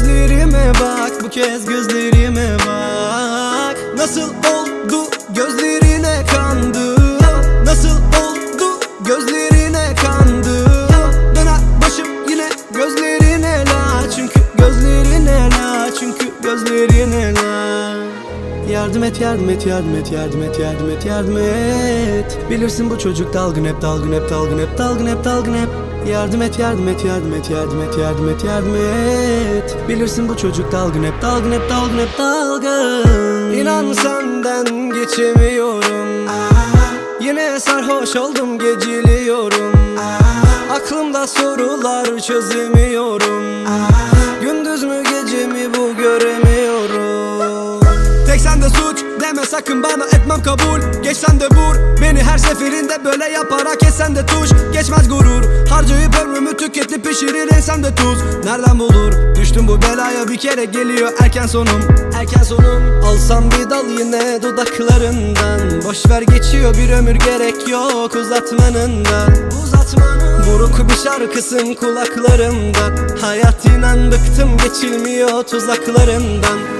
gözlerime bak Bu kez gözlerime bak. Nasıl oldu gözlerine kandı? Nasıl oldu gözlerine kandı? Döner başım yine gözlerine la Çünkü gözlerine la Çünkü gözlerine Yardım et yardım et yardım et yardım et yardım et yardım et Bilirsin bu çocuk dalgın hep dalgın hep dalgın hep dalgın hep dalgın hep Yardım et yardım et yardım et yardım et yardım et yardım et Bilirsin bu çocuk dalgın hep dalgın hep dalgın hep dalgın İnan senden geçemiyorum Yine sarhoş oldum geciliyorum Aklımda sorular çözemiyorum sakın bana etmem kabul. Geç sen de vur. Beni her seferinde böyle yaparak esen de tuş. Geçmez gurur. Harcayıp ömrümü tüketip pişirir insan de tuz. Nereden bulur? Düştüm bu belaya bir kere geliyor erken sonum. Erken sonum. Alsam bir dal yine dudaklarından. Boş ver geçiyor bir ömür gerek yok uzatmanın da Uzatmanın. Buruk bir şarkısın kulaklarımda Hayat inan bıktım geçilmiyor tuzaklarından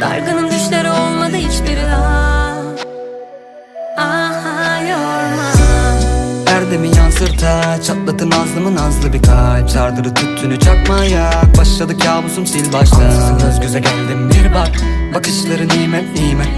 Dargınım düşleri olmadı hiçbiri Aa, Aha yorma. Erdemi yansırta Çatlatın nazlımı nazlı bir kalp. Sardırı tüttünü çakmaya Başladı kabusum sil baştan Ansızın göz göze geldim bir bak Bakışları nimet nimet